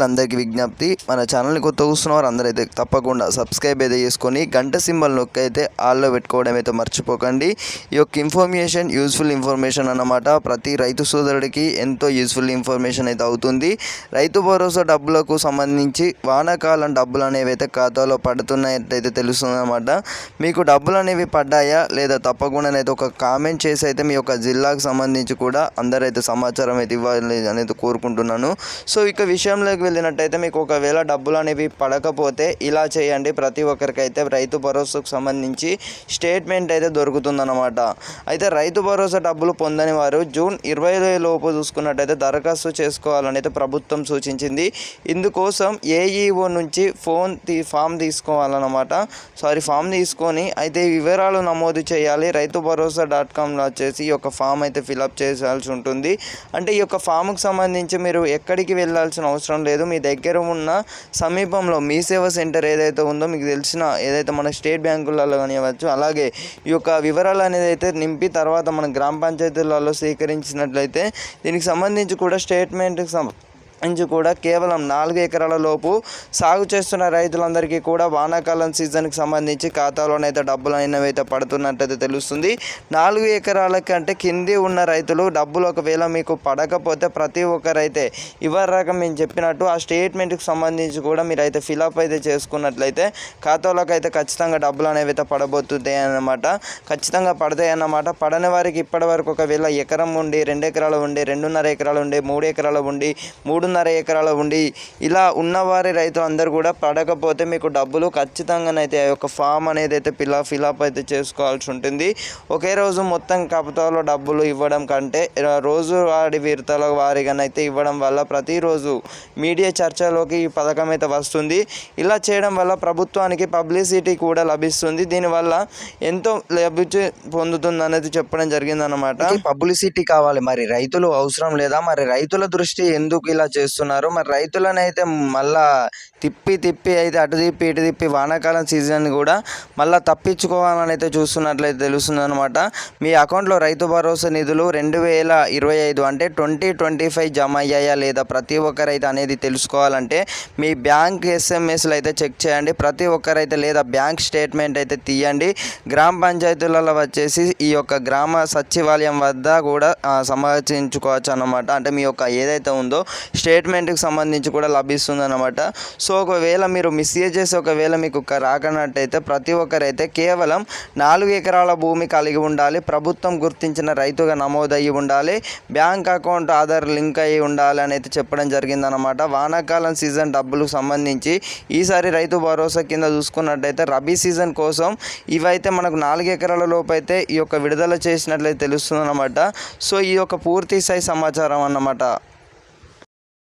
అందరికీ విజ్ఞప్తి. మన ఛానల్ని కొత్త చూస్తున్న వారు అందరైతే తప్పకుండా సబ్స్క్రైబ్ అయితే చేసుకొని గంట సింబల్ నొక్కి అయితే ఆల్లో పెట్టుకోవడం అయితే మర్చిపోకండి. ఈ యొక్క ఇన్ఫర్మేషన్ యూస్ఫుల్ ఇన్ఫర్మేషన్ అన్నమాట ప్రతి రైతు సోదరుడికి ఎంతో యూస్ఫుల్ ఇన్ఫర్మేషన్ అయితే అవుతుంది. రైతు భరోసా డబ్బులకు సంబంధించి వానాకాలం డబ్బులు అనేవి అయితే ఖాతాలో పడుతున్నాయైతే తెలుస్తుంది అనమాట మీకు డబ్బులు అనేవి పడ్డాయా లేదా తప్పకుండా అయితే ఒక కామెంట్ చేసి అయితే మీ యొక్క జిల్లాకు సంబంధించి కూడా అందరైతే సమాచారం అయితే ఇవ్వాలి అనేది కోరుకుంటున్నాను. సో ఇక విషయంలో విషయంలోకి వెళ్ళినట్టయితే మీకు ఒకవేళ డబ్బులు అనేవి పడకపోతే ఇలా చేయండి. ప్రతి ఒక్కరికైతే రైతు భరోసాకు సంబంధించి స్టేట్మెంట్ అయితే దొరుకుతుందన్నమాట. అయితే రైతు భరోసా డబ్బులు పొందని వారు జూన్ ఇరవై లోపు చూసుకున్నట్టయితే దరఖాస్తు చేసుకోవాలని అయితే ప్రభుత్వం సూచించింది. ఇందుకోసం ఏఈఓ నుంచి ఫోన్ తీ ఫామ్ తీసుకోవాలన్నమాట. సారీ ఫామ్ తీసుకొని అయితే వివరాలు నమోదు చేయాలి. రైతు భరోసా డాట్ కామ్లో వచ్చేసి ఈ యొక్క ఫామ్ అయితే ఫిలప్ చేయాల్సి ఉంటుంది. అంటే ఈ యొక్క ఫామ్కి సంబంధించి మీరు ఎక్కడికి వెళ్ళాల్సిన అవసరం లేదు. మీ దగ్గర ఉన్న సమీపంలో మీ సేవ సెంటర్ ఏదైతే ఉందో మీకు తెలిసిన ఏదైతే మన స్టేట్ బ్యాంకులలో కానివ్వచ్చు అలాగే ఈ యొక్క వివరాలు అనేది అయితే నింపి తర్వాత మన గ్రామ పంచాయతీలలో స్వీకరించినట్లయితే దీనికి సంబంధించి కూడా స్టేట్మెంట్కి సం నుంచి కూడా కేవలం నాలుగు ఎకరాల లోపు సాగు చేస్తున్న రైతులందరికీ కూడా వానాకాలం సీజన్కి సంబంధించి ఖాతాలోనైతే డబ్బులు అనేవి అయితే పడుతున్నట్టయితే తెలుస్తుంది. నాలుగు ఎకరాల కంటే కింది ఉన్న రైతులు డబ్బులు ఒకవేళ మీకు పడకపోతే ప్రతి ఒక్కరైతే ఇవ్వరాక మేము చెప్పినట్టు ఆ స్టేట్మెంట్కి సంబంధించి కూడా మీరు అయితే ఫిలప్ అయితే చేసుకున్నట్లయితే ఖాతాలోకి అయితే ఖచ్చితంగా డబ్బులు అనేవి అయితే పడబోతున్నాయి అన్నమాట. ఖచ్చితంగా పడతాయి అన్నమాట. పడని వారికి ఇప్పటి వరకు ఒకవేళ ఎకరం ఉండి రెండు ఎకరాలు ఉండి రెండున్నర ఎకరాలు ఉండి మూడు ఎకరాలు ఉండి మూడున్నర ఎకరాల ఉండి ఇలా ఉన్నవారి రైతులందరూ కూడా పడకపోతే మీకు డబ్బులు ఖచ్చితంగానైతే ఆ యొక్క ఫామ్ అనేది అయితే పిలా ఫిలప్ అయితే చేసుకోవాల్సి ఉంటుంది. ఒకే రోజు మొత్తం ఖాతాలో డబ్బులు ఇవ్వడం కంటే రోజువారి విడతల వారిగానైతే ఇవ్వడం వల్ల ప్రతిరోజు మీడియా చర్చలోకి ఈ పథకం అయితే వస్తుంది. ఇలా చేయడం వల్ల ప్రభుత్వానికి పబ్లిసిటీ కూడా లభిస్తుంది. దీనివల్ల ఎంతో లభించి పొందుతుంది అనేది చెప్పడం జరిగిందన్నమాట. పబ్లిసిటీ కావాలి. మరి రైతులు అవసరం లేదా? మరి రైతుల దృష్టి ఎందుకు ఇలా చేస్తున్నారు. మరి రైతులను అయితే మళ్ళా తిప్పి తిప్పి అయితే అటు తిప్పి ఇటు తిప్పి వానాకాలం సీజన్ కూడా మళ్ళీ తప్పించుకోవాలని అయితే చూస్తున్నట్లయితే తెలుస్తుంది అనమాట మీ అకౌంట్లో రైతు భరోసా నిధులు రెండు వేల ఇరవై ఐదు అంటే ట్వంటీ ట్వంటీ ఫైవ్ జమ అయ్యాయా లేదా ప్రతి ఒక్కరైతే అనేది తెలుసుకోవాలంటే మీ బ్యాంక్ ఎస్ఎంఎస్లు అయితే చెక్ చేయండి. ప్రతి ఒక్కరైతే లేదా బ్యాంక్ స్టేట్మెంట్ అయితే తీయండి. గ్రామ పంచాయతీలలో వచ్చేసి ఈ యొక్క గ్రామ సచివాలయం వద్ద కూడా సమర్చించుకోవచ్చు అనమాట అంటే మీ యొక్క ఏదైతే ఉందో స్టేట్మెంట్కి సంబంధించి కూడా లభిస్తుంది అనమాట సో ఒకవేళ మీరు మిస్యూజ్ చేసి ఒకవేళ మీకు రాకనట్టయితే ప్రతి ఒక్కరైతే కేవలం నాలుగు ఎకరాల భూమి కలిగి ఉండాలి. ప్రభుత్వం గుర్తించిన రైతుగా నమోదయ్యి ఉండాలి. బ్యాంక్ అకౌంట్ ఆధార్ లింక్ అయ్యి ఉండాలి అని అయితే చెప్పడం జరిగిందనమాట వానాకాలం సీజన్ డబ్బులకు సంబంధించి ఈసారి రైతు భరోసా కింద చూసుకున్నట్టయితే రబీ సీజన్ కోసం ఇవైతే మనకు నాలుగు ఎకరాల లోపు అయితే ఈ యొక్క విడుదల చేసినట్లయితే తెలుస్తుంది అనమాట సో ఈ యొక్క పూర్తి స్థాయి సమాచారం అన్నమాట.